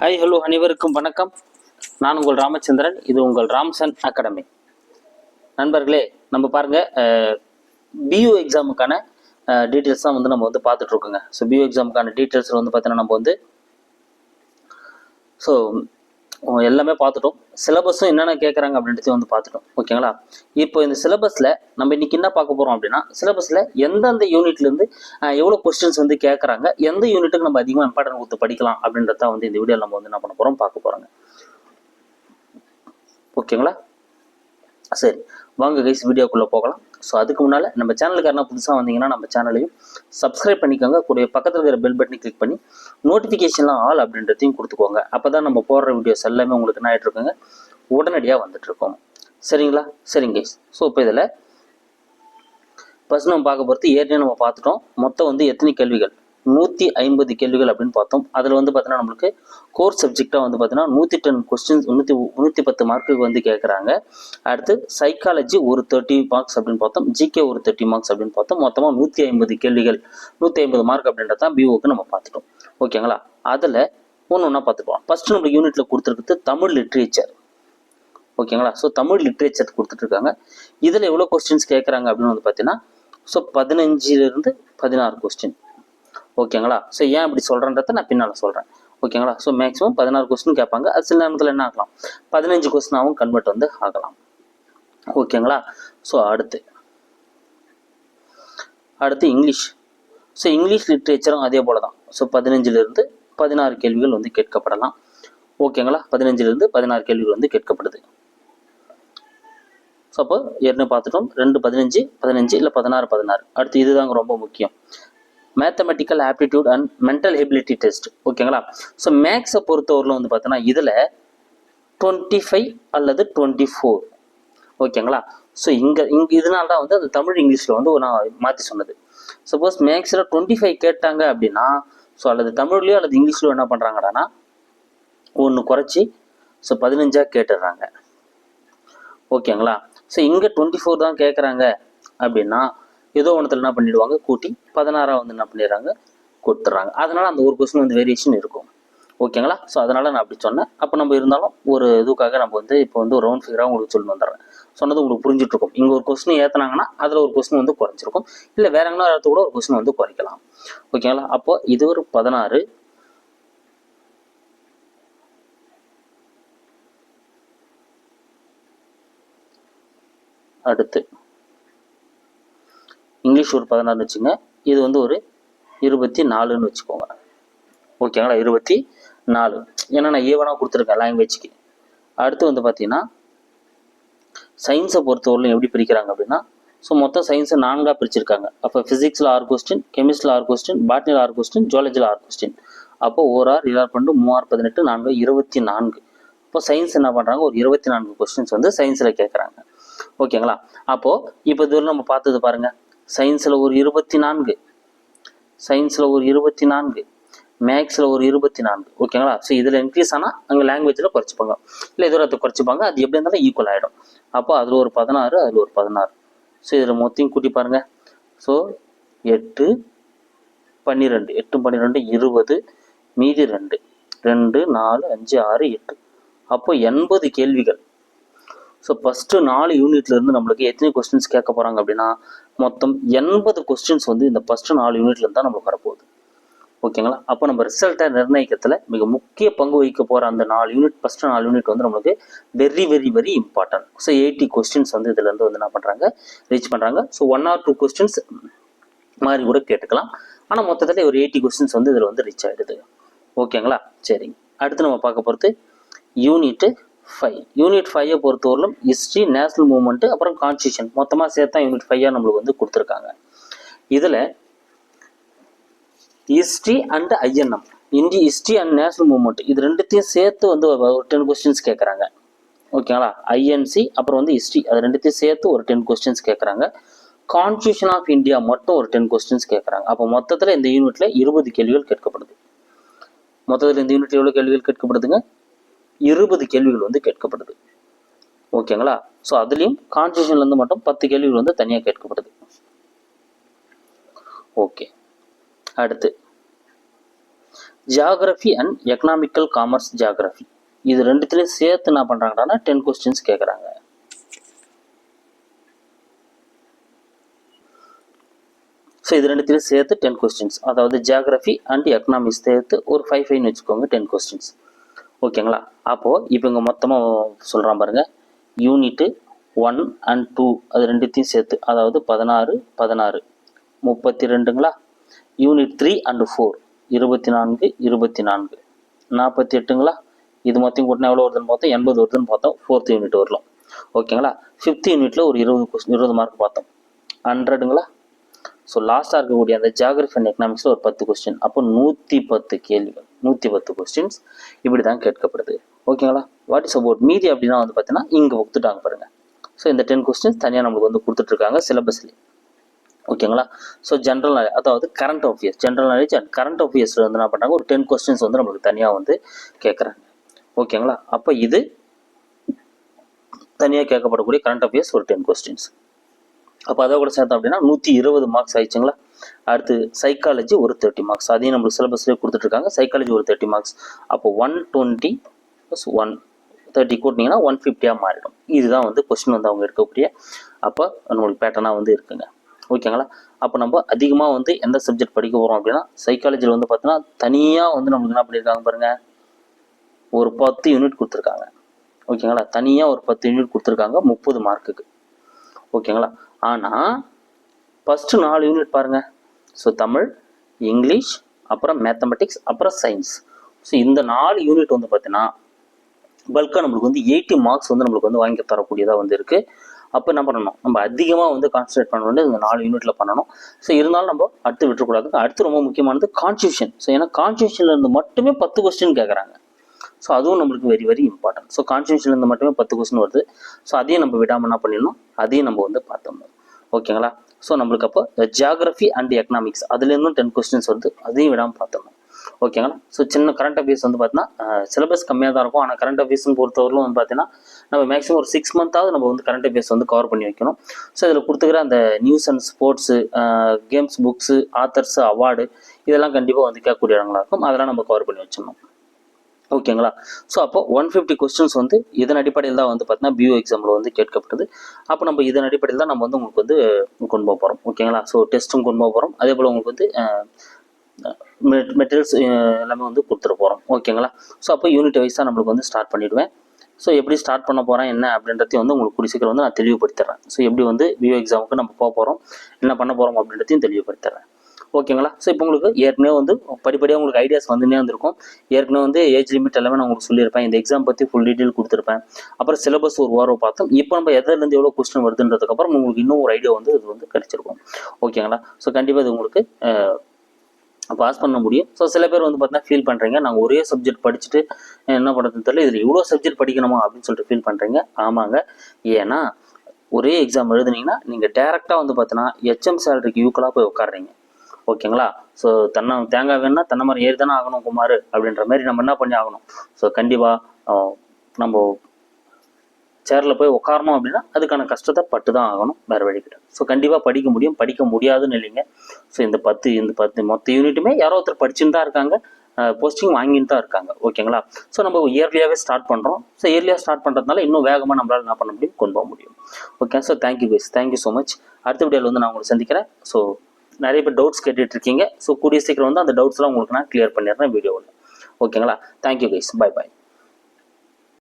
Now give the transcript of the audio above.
Hi hello அனைவருக்கும் வணக்கம். நான் உங்கள் ராமச்சந்திரன் இது உங்கள் ராம்சன் அகாடமி. நண்பர்களே நம்ம பாருங்கள் பியூ எக்ஸாமுக்கான டீட்டெயில்ஸ் தான் வந்து நம்ம வந்து பார்த்துட்ருக்கோங்க ஸோ பியூ எக்ஸாமுக்கான டீட்டெயில்ஸில் வந்து பார்த்தீங்கன்னா நம்ம வந்து ஸோ எல்லாமே பார்த்துட்டோம். சிலபஸும் என்னென்ன கேட்குறாங்க அப்படின்றதையும் வந்து பார்த்துட்டோம். ஓகேங்களா? இப்போ இந்த சிலபஸில் நம்ம இன்றைக்கி என்ன பார்க்க போகிறோம் அப்படின்னா சிலபஸில் எந்தெந்த யூனிட்லேருந்து எவ்வளோ கொஸ்டின்ஸ் வந்து கேட்குறாங்க எந்த யூனிட்டுக்கு நம்ம அதிகமாக இம்பார்ட்டன்ட் கொடுத்து படிக்கலாம் அப்படின்றத வந்து இந்த வீடியோவில் நம்ம வந்து என்ன பண்ண போகிறோம் பார்க்க போகிறாங்க ஓகேங்களா? சரி. வாங்க கைஸ் வீடியோக்குள்ளே போகலாம். ஸோ அதுக்கு முன்னால் நம்ம சேனலுக்கு யாரா புதுசாக வந்தீங்கன்னா நம்ம சேனலையும் சப்ஸ்கிரைப் பண்ணிக்கோங்க. கூடிய பக்கத்தில் இருக்கிற பெல் பட்டனை கிளிக் பண்ணி நோட்டிஃபிகேஷன்லாம் ஆல் அப்படின்றதையும் கொடுத்துக்கோங்க. அப்போ தான் நம்ம போடுற வீடியோஸ் எல்லாமே உங்களுக்கு என்ன ஆகிட்டுருக்குங்க உடனடியாக வந்துட்ருக்கோம் சரிங்களா? சரிங்க ஸோ இப்போ இதில் ஃபஸ்ட் நம்ம பார்க்க போகிறது ஏற்கனவே நம்ம பார்த்துட்டோம். மொத்தம் வந்து எத்தனை கேள்விகள்? நூற்றி ஐம்பது கேள்விகள் அப்படின்னு பார்த்தோம். அதில் வந்து பார்த்தீங்கன்னா நம்மளுக்கு கோர் சப்ஜெக்டாக வந்து பார்த்தீங்கன்னா நூற்றி டென் கொஸ்டின்ஸ் நூற்றி நூற்றி பத்து மார்க்குக்கு வந்து கேட்குறாங்க அடுத்து சைக்காலஜி ஒரு தேர்ட்டி மார்க்ஸ் அப்படின்னு பார்த்தோம். ஜிகே ஒரு தேர்ட்டி மார்க்ஸ் அப்படின்னு பார்த்தோம். மொத்தமாக நூற்றி ஐம்பது கேள்விகள் நூற்றி ஐம்பது மார்க் அப்படின்றத தான் பிஓக்கு நம்ம பார்த்துட்டோம். ஓகேங்களா அதில் ஒன்று ஒன்றா பார்த்துக்கலாம். ஃபஸ்ட்டு நம்ம யூனிட்டில் கொடுத்துருக்குறது தமிழ் லிட்ரேச்சர் ஓகேங்களா ஸோ தமிழ் லிட்ரேச்சர் கொடுத்துட்ருக்காங்க. இதில் எவ்வளோ கொஸ்டின்ஸ் கேட்குறாங்க அப்படின்னு வந்து பார்த்தீங்கன்னா ஸோ பதினஞ்சிலிருந்து பதினாறு கொஸ்டின் ஓகேங்களா? ஸோ ஏன் இப்படி சொல்கிறேன்றத நான் பின்னால் சொல்கிறேன் ஓகேங்களா? ஸோ மேக்ஸிமம் பதினாறு கொஸ்டின் கேட்பாங்க. அது சில நேரத்தில் என்ன ஆகலாம்? பதினஞ்சு கொஸ்டினாகவும் கன்வெர்ட் வந்து ஆகலாம். ஓகேங்களா? ஸோ அடுத்து. அடுத்து இங்கிலீஷ். ஸோ இங்கிலீஷ் லிட்ரேச்சரும் அதே போல தான் ஸோ பதினஞ்சிலிருந்து பதினாறு கேள்விகள் வந்து கேட்கப்படலாம். ஓகேங்களா? பதினஞ்சிலிருந்து பதினாறு கேள்விகள் வந்து கேட்கப்படுது. ஸோ அப்போ ஏற்கனவே பார்த்துட்டோம். ரெண்டு பதினஞ்சு பதினஞ்சு இல்லை பதினாறு பதினாறு. அடுத்து இதுதாங்க ரொம்ப முக்கியம். Mathematical aptitude and mental ability test ஓகேங்களா ஸோ மேக்ஸை பொறுத்தவரையில் வந்து பார்த்தோன்னா இதில் டுவெண்ட்டி ஃபைவ் அல்லது டுவெண்ட்டி ஃபோர் ஓகேங்களா ஸோ இங்கே இங்கே இதனால தான் வந்து அது தமிழ் இங்கிலீஷில் வந்து நான் மாற்றி சொன்னது. சப்போஸ் மேக்ஸில் டுவெண்ட்டி ஃபைவ் கேட்டாங்க அப்படின்னா ஸோ அல்லது தமிழ்லையோ அல்லது இங்கிலீஷ்லையோ என்ன பண்ணுறாங்கடானா ஒன்று குறைச்சி ஸோ பதினஞ்சாக கேட்டுடுறாங்க ஓகேங்களா ஸோ இங்கே டுவெண்ட்டி ஃபோர் தான் கேட்குறாங்க அப்படின்னா ஏதோ ஒன்றத்தில் என்ன பண்ணிடுவாங்க? கூட்டி பதினாறாக வந்து என்ன பண்ணிடுறாங்க? கொடுத்துட்றாங்க. அதனால் அந்த ஒரு கொஸ்டின் வந்து வேரியேஷன் இருக்கும். ஓகேங்களா ஸோ அதனால் நான் அப்படி சொன்னேன். அப்போ நம்ம இருந்தாலும் ஒரு இதுக்காக நம்ம வந்து இப்போ வந்து ஒரு ரவுண்ட் ஃபிகராக உங்களுக்கு சொல்லி வந்துடுறேன். சொன்னது உங்களுக்கு புரிஞ்சுட்டு இருக்கும் இங்கே ஒரு கொஸ்டின் ஏற்றினாங்கன்னா அதில் ஒரு கொஸ்டின் வந்து குறைஞ்சிருக்கும். இல்லை வேற எங்கன்னா இடத்து கூட ஒரு கொஸ்டின் வந்து குறைக்கலாம். ஓகேங்களா அப்போ இது ஒரு பதினாறு. அடுத்து இங்கிலீஷ் ஒரு பதினாறுன்னு வச்சுங்க. இது வந்து ஒரு இருபத்தி நாலுன்னு வச்சுக்கோங்க. ஓகேங்களா இருபத்தி நாலு. ஏன்னா நான் ஈவனாக கொடுத்துருக்கேன் லாங்குவேஜ்க்கு அடுத்து வந்து பார்த்தீங்கன்னா சயின்ஸை பொறுத்தவரையிலும் எப்படி பிரிக்கிறாங்க அப்படின்னா ஸோ மொத்தம் சயின்ஸை நான்காக பிரிச்சிருக்காங்க. அப்போ ஃபிசிக்ஸில் ஆறு கொஸ்டின் கெமிஸ்ட்ரியில் ஆறு கொஸ்டின் பாட்னியில் ஆறு கொஸ்டின் ஜுவாலஜியில் ஆறு கொஸ்டின் அப்போ ஓர் ஆறு இராறு பன்னெண்டு மூவாறு பதினெட்டு நான்கு இருபத்தி நான்கு. இப்போ சயின்ஸ் என்ன பண்ணுறாங்க ஒரு இருபத்தி நான்கு கொஸ்டின்ஸ் வந்து சயின்ஸில் கேட்குறாங்க ஓகேங்களா அப்போது இப்போ இதுவரை நம்ம பார்த்தது பாருங்கள் சயின்ஸில் ஒரு இருபத்தி நான்கு. சயின்ஸில் ஒரு இருபத்தி நான்கு. மேக்ஸில் ஒரு இருபத்தி நான்கு. ஓகேங்களா? ஸோ இதில் இன்க்ரீஸ் ஆனால் அங்கே லாங்குவேஜில் குறைச்சிப்பாங்க. இல்லை ஏதோ அதை குறைச்சிப்பாங்க அது எப்படி இருந்தாலும் ஈக்குவல் ஆகிடும் அப்போ அதில் ஒரு பதினாறு அதில் ஒரு பதினாறு. ஸோ இதில் மொத்தையும் கூட்டி பாருங்கள் ஸோ எட்டு பன்னிரெண்டு. எட்டு பன்னிரெண்டு இருபது மீதி ரெண்டு. ரெண்டு நாலு அஞ்சு ஆறு எட்டு. அப்போ எண்பது கேள்விகள். ஸோ ஃபஸ்ட்டு நாலு யூனிட்லேருந்து நம்மளுக்கு எத்தனை கொஸ்டின்ஸ் கேட்க போகிறாங்க அப்படின்னா மொத்தம் எண்பது கொஸ்டின்ஸ் வந்து இந்த ஃபஸ்ட்டு நாலு யூனிட்லேருந்து தான் நம்மளுக்கு வரப்போகுது. ஓகேங்களா அப்போ நம்ம ரிசல்ட்டை நிர்ணயிக்கிறதுல மிக முக்கிய பங்கு வகிக்க போகிற அந்த நாலு யூனிட் ஃபஸ்ட்டு நாலு யூனிட் வந்து நம்மளுக்கு very very very important so eighty questions வந்து இதுலேருந்து வந்து என்ன பண்ணுறாங்க ரீச் பண்ணுறாங்க so one or two questions மாதிரி கூட கேட்டுக்கலாம். ஆனால் மொத்தத்தில் ஒரு எயிட்டி கொஸ்டின்ஸ் வந்து இதில் வந்து ரீச் ஆகிடுது ஓகேங்களா சரிங்க. அடுத்து நம்ம பார்க்க போகிறது யூனிட்டு ஃபைவ் யூனிட் ஃபைவை பொறுத்தவரையிலும் ஹிஸ்ட்ரி நேஷனல் மூவ்மெண்ட்டு அப்புறம் கான்ஸ்டியூஷன் மொத்தமாக சேர்த்தா யூனிட் ஃபைவாக நம்மளுக்கு வந்து கொடுத்துருக்காங்க. இதில் history and INM Indian history and national movement இது ரெண்டுத்தையும் சேர்த்து வந்து ஒரு டென் கொஸ்டின்ஸ் கேட்குறாங்க ஓகேங்களா? ஐஎன்சி அப்புறம் வந்து ஹிஸ்ட்ரி அது ரெண்டுத்தையும் சேர்த்து ஒரு டென் கொஸ்டின்ஸ் கேட்குறாங்க கான்ஸ்டியூஷன் ஆஃப் இந்தியா மட்டும் ஒரு டென் கொஸ்டின்ஸ் கேட்குறாங்க அப்போ மொத்தத்தில் இந்த யூனிட்டில் இருபது கேள்விகள் கேட்கப்படுது. மொத்தத்தில் இந்த யூனிட் எவ்வளோ கேள்விகள் கேட்கப்படுதுங்க? இருபது கேள்விகள் வந்து கேட்கப்படுது. ஓகேங்களா? ஸோ அதுலேயும் கான்ஸ்டியூஷன்லேருந்து மட்டும் பத்து கேள்விகள் வந்து தனியாக கேட்கப்படுது. ஓகே. அடுத்து. Geography and economical commerce geography இது ரெண்டுத்துலேயும் சேர்த்து என்ன பண்ணுறாங்கன்னா டென் கொஸ்டின்ஸ் கேட்குறாங்க ஸோ இது ரெண்டுத்திலையும் சேர்த்து டென் கொஸ்டின்ஸ் அதாவது ஜியாகிரஃபி அண்ட் எக்கனாமிக்ஸ் சேர்த்து ஒரு ஃபைவ் ஃபைவ்னு வச்சுக்கோங்க டென் கொஸ்டின்ஸ் ஓகேங்களா? அப்போது இப்போ இங்கே மொத்தமாக சொல்கிறான் பாருங்கள் யூனிட்டு ஒன் அண்ட் டூ அது ரெண்டுத்தையும் சேர்த்து அதாவது பதினாறு பதினாறு. முப்பத்தி ரெண்டுங்களா யூனிட் த்ரீ அண்டு ஃபோர் இருபத்தி நான்கு இருபத்தி நான்கு நாற்பத்தி எட்டுங்களா இது மொத்தம் கூட்டினா எவ்வளோ வருதுன்னு பார்த்தோம்? எண்பது வருதுன்னு பார்த்தோம். ஃபோர்த் யூனிட் வரலாம். ஓகேங்களா? ஃபிஃப்த் யூனிட்டில் ஒரு இருபது கொஸ்டின் இருபது மார்க் பார்த்தோம். ஹண்ட்ரடுங்களா ஸோ லாஸ்ட்டாக இருக்கக்கூடிய அந்த ஜியாகிரபி அண்ட் எக்கனாமிக்ஸில் ஒரு பத்து கொஸ்டின் அப்போ நூற்றி பத்து கேள்விகள். நூற்றி பத்து கொஸ்டின்ஸ் இப்படி தான் கேட்கப்படுது ஓகேங்களா வாட் இஸ் அபவுட் மீதி அப்படின்னா வந்து பார்த்தீங்கன்னா இங்கே ஒத்துட்டாங்க பாருங்கள் ஸோ இந்த டென் கொஸ்டின்ஸ் தனியாக நம்மளுக்கு வந்து கொடுத்துட்ருக்காங்க சிலபஸ்லேயே ஓகேங்களா ஸோ ஜென்ரல் நாலேஜ் அதாவது current affairs general knowledge and current அஃபேர்ஸில் வந்து என்ன பண்ணுறாங்க ஒரு டென் கொஸ்டின்ஸ் வந்து நம்மளுக்கு தனியாக வந்து கேட்குறாங்க ஓகேங்களா அப்போ இது தனியாக கேட்கப்படக்கூடிய கரண்ட் அஃபேர்ஸ் ஒரு டென் கொஸ்டின்ஸ் அப்போ அதை கூட சேர்த்தோம் அப்படின்னா நூற்றி இருபது மார்க்ஸ் ஆயிடுச்சுங்களா? அடுத்து சைக்காலஜி ஒரு தேர்ட்டி மார்க்ஸ் அதையும் நம்மளுக்கு சிலபஸ்லேயே கொடுத்துட்ருக்காங்க சைக்காலஜி ஒரு தேர்ட்டி மார்க்ஸ் அப்போ one twenty plus one thirty கூட்டினீங்கன்னா one ஃபிஃப்டியாக மாறிடும். இதுதான் வந்து கொஸ்டின் வந்து அவங்க எடுக்கக்கூடிய அப்போ நம்மளுக்கு பேட்டர்னாக வந்து இருக்குங்க. ஓகேங்களா? அப்போ நம்ம அதிகமாக வந்து எந்த சப்ஜெக்ட் படிக்க போகிறோம் அப்படின்னா சைக்காலஜியில் வந்து பார்த்தீங்கன்னா தனியாக வந்து நம்மளுக்கு என்ன பண்ணியிருக்காங்க பாருங்கள் ஒரு பத்து யூனிட் கொடுத்துருக்காங்க. ஓகேங்களா? தனியாக ஒரு பத்து யூனிட் கொடுத்துருக்காங்க. முப்பது மார்க்குக்கு ஓகேங்களா? ஆனால் ஃபஸ்ட்டு நாலு யூனிட் பாருங்கள் ஸோ தமிழ் இங்கிலீஷ் அப்புறம் மேத்தமெட்டிக்ஸ் அப்புறம் சயின்ஸ் ஸோ இந்த நாலு யூனிட் வந்து பார்த்தீங்கன்னா பல்காக நம்மளுக்கு வந்து எயிட்டி மார்க்ஸ் வந்து நம்மளுக்கு வந்து வாங்கி தரக்கூடியதாக வந்து இருக்குது அப்போ என்ன பண்ணணும்? நம்ம அதிகமாக வந்து கான்சன்ட்ரேட் பண்ண வேண்டியது இந்த நாலு யூனிட்டில் பண்ணணும். ஸோ இருந்தாலும் நம்ம அடுத்து விட்டுறக்கூடாது. அடுத்து ரொம்ப முக்கியமானது கான்ஸ்டியூஷன் ஸோ ஏன்னா கான்ஸ்டியூஷன்ல இருந்து மட்டுமே பத்து கொஸ்டின் கேட்குறாங்க ஸோ அதுவும் நம்மளுக்கு வெரி வெரி இம்பார்ட்டன்ட் ஸோ கான்ஸ்டியூஷன்லேருந்து மட்டுமே பத்து கொஸ்டின் வருது. ஸோ அதையும் நம்ம விடாமல் என்ன பண்ணிடணும்? அதையும் நம்ம வந்து பார்த்தோம்னா. ஓகேங்களா ஸோ நம்மளுக்கு அப்போ ஜியாகிரஃபி அண்ட் எக்கனாமிக்ஸ் அதுலேருந்தும் டென் கொஸ்டின்ஸ் வருது. அதையும் விடாமல் பார்த்தோம்னா. ஓகேங்களா ஸோ சின்ன கரண்ட் அஃபேர்ஸ் வந்து பார்த்தீங்கன்னா சிலபஸ் கம்மியாக தான் இருக்கும். ஆனால் கரண்ட் அஃபேர்ஸ்னு பொறுத்தவரையிலும் வந்து பார்த்தீங்கன்னா நம்ம மேக்ஸிமம் ஒரு சிக்ஸ் மந்த்தாவது நம்ம வந்து கரண்ட் அஃபேர்ஸ் வந்து கவர் பண்ணி வைக்கணும். ஸோ இதில் கொடுத்துக்கிற அந்த news and sports games books authors award இதெல்லாம் கண்டிப்பாக வந்து கேட்கக்கூடிய இடங்களாக இருக்கும். அதெல்லாம் நம்ம கவர் பண்ணி வச்சிடணும். ஓகேங்களா ஸோ அப்போ ஒன் ஃபிஃப்டி கொஸ்டின்ஸ் வந்து இதன் அடிப்படையில் தான் வந்து பார்த்தீங்கன்னா பியூ எக்ஸாமில் வந்து கேட்கப்படுது அப்போ நம்ம இதன் அடிப்படையில் தான் நம்ம வந்து உங்களுக்கு வந்து கொண்டு போக போகிறோம் ஓகேங்களா ஸோ டெஸ்ட்டும் கொண்டு போக போகிறோம் அதே போல் உங்களுக்கு வந்து மெட்டீரியல்ஸ் எல்லாமே வந்து கொடுத்துட்டு போகிறோம் ஓகேங்களா ஸோ அப்போ யூனிட் வைஸாக நம்மளுக்கு வந்து ஸ்டார்ட் பண்ணிவிடுவேன் ஸோ எப்படி ஸ்டார்ட் பண்ண போகிறேன் என்ன அப்படின்றதையும் வந்து உங்களுக்கு கூடிய சீக்கிரம் வந்து நான் தெளிவுபடுத்திடுறேன். ஸோ எப்படி வந்து பிஓ எக்ஸாமுக்கு நம்ம போக போகிறோம் என்ன பண்ண போகிறோம் அப்படின்றதையும் தெளிவுபடுத்திடுறேன். ஓகேங்களா? ஸோ இப்போ உங்களுக்கு ஏற்கனவே வந்து படிப்படியாக உங்களுக்கு ஐடியாஸ் வந்துனே வந்திருக்கும். ஏற்கனவே வந்து ஏஜ் லிமிட் எல்லாமே நான் உங்களுக்கு சொல்லியிருப்பேன். இந்த எக்ஸாம் பற்றி ஃபுல் டீட்டெயில் கொடுத்துருப்பேன். அப்புறம் சிலபஸ் ஒரு வாரம் பார்த்தோம் இப்போ நம்ம எதிலேருந்து எவ்வளோ கொஸ்டின் வருதுன்றதுக்கப்புறம் உங்களுக்கு இன்னும் ஒரு ஐடியா வந்து இது வந்து கிடைச்சிருக்கும். ஓகேங்களா? ஸோ கண்டிப்பாக இது உங்களுக்கு பாஸ் பண்ண முடியும். ஸோ சில பேர் வந்து பார்த்தீங்கன்னா ஃபீல் பண்ணுறீங்க நாங்கள் ஒரே சப்ஜெக்ட் படிச்சுட்டு என்ன பண்ணுறதுன்னு தெரியல. இதில் இவ்வளோ சப்ஜெக்ட் படிக்கணுமா அப்படின்னு சொல்லிட்டு ஃபீல் பண்ணுறீங்க ஆமாங்க. ஏன்னா ஒரே எக்ஸாம் எழுதுனீங்கன்னா நீங்கள் டேரெக்டாக வந்து பார்த்தீங்கன்னா ஹெச்எம் சேலரிக்கு யூக்கலாக போய் உட்காடுறீங்க ஓகேங்களா? ஸோ தென்னை தேங்காய் வேணும்னா தென்னை மரம் ஏறி தானே ஆகணும் குமார் அப்படின்ற மாதிரி நம்ம என்ன பண்ணி ஆகணும்? ஸோ கண்டிப்பாக நம்ம சேரில் போய் உட்காரணும் அப்படின்னா அதுக்கான கஷ்டத்தை பட்டு தான் ஆகணும் வேறு வழி கிடையாது. ஸோ கண்டிப்பாக படிக்க முடியும் படிக்க முடியாதுன்னு இல்லைங்க. ஸோ இந்த பத்து இந்த பத்து மொத்த யூனிட்டுமே யாரோ ஒருத்தர் படிச்சுன்னு தான் இருக்காங்க. போஸ்டிங் வாங்கின்னு தான் இருக்காங்க ஓகேங்களா? ஸோ நம்ம இயர்லியாகவே ஸ்டார்ட் பண்ணுறோம் ஸோ இயர்லியாக ஸ்டார்ட் பண்ணுறதுனால இன்னும் வேகமாக நம்மளால் என்ன பண்ண முடியும் கொண்டு போக முடியும். Okay so thank you guys thank you so much அடுத்த வீடியோவில் வந்து நான் உங்களை சந்திக்கிறேன். ஸோ நிறைய பேர் டவுட்ஸ் கேட்டுட்டு இருக்கீங்க ஸோ கூடிய சீக்கிரம் வந்து அந்த டவுட்ஸ்லாம் உங்களுக்கு நான் கிளியர் பண்ணிடுறேன். வீடியோவில் ஓகேங்களா தேங்க்யூ கைஸ் பை பாய்